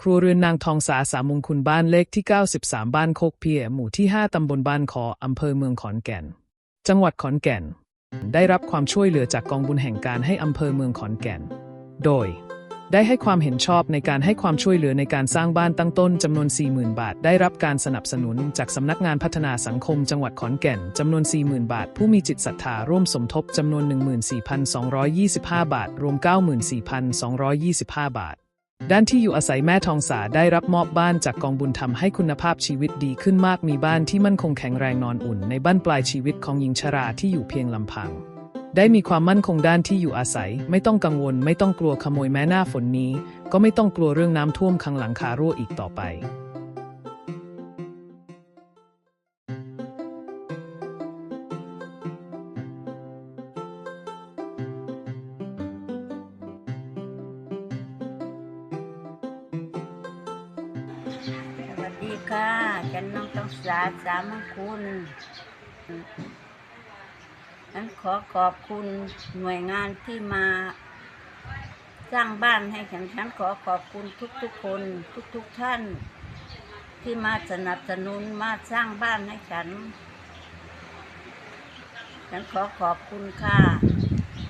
ครัวเรือนนางทองสาสามมงคุณบ้านเลขที่ 93 บ้านโคกเพีย หมู่ที่ 5 ตำบลบ้านคออำเภอเมืองขอนแก่น จังหวัดขอนแก่น ได้รับความช่วยเหลือจากกองบุญแห่งการให้อำเภอเมืองขอนแก่น โดย ได้ให้ความเห็นชอบในการให้ความช่วยเหลือในการสร้างบ้านตั้งต้นจำนวน 40,000 บาท ได้รับการสนับสนุนจากสำนักงานพัฒนาสังคม จังหวัดขอนแก่นจำนวน 40,000 บาท ผู้มีจิตศรัทธาร่วมสมทบจำนวน 14,225 บาท รวม 94,225 บาท ด้านที่อยู่อาศัยแม่ทองสาได้รับมอบบ้านจากกองบุญทำให้คุณภาพชีวิตดีขึ้นมากมีบ้านที่มั่นคงแข็งแรงนอนอุ่นในบ้านปลายชีวิตของหญิงชราที่อยู่เพียงลำพัง ได้มีความมั่นคงด้านที่อยู่อาศัย ไม่ต้องกังวล ไม่ต้องกลัวขโมยแม้หน้าฝนนี้ ก็ไม่ต้องกลัวเรื่องน้ำท่วมขังหลังคารั่วอีกต่อไป ดีค่ะฉันน้องต้องสาสามคุณฉันขอขอบคุณหน่วยงานที่มา สร้างบ้านให้ฉันฉันขอขอบคุณทุกๆคนทุกๆท่าน ที่มาสนับสนุนมาสร้างบ้านให้ฉัน ฉันขอขอบคุณค่ะ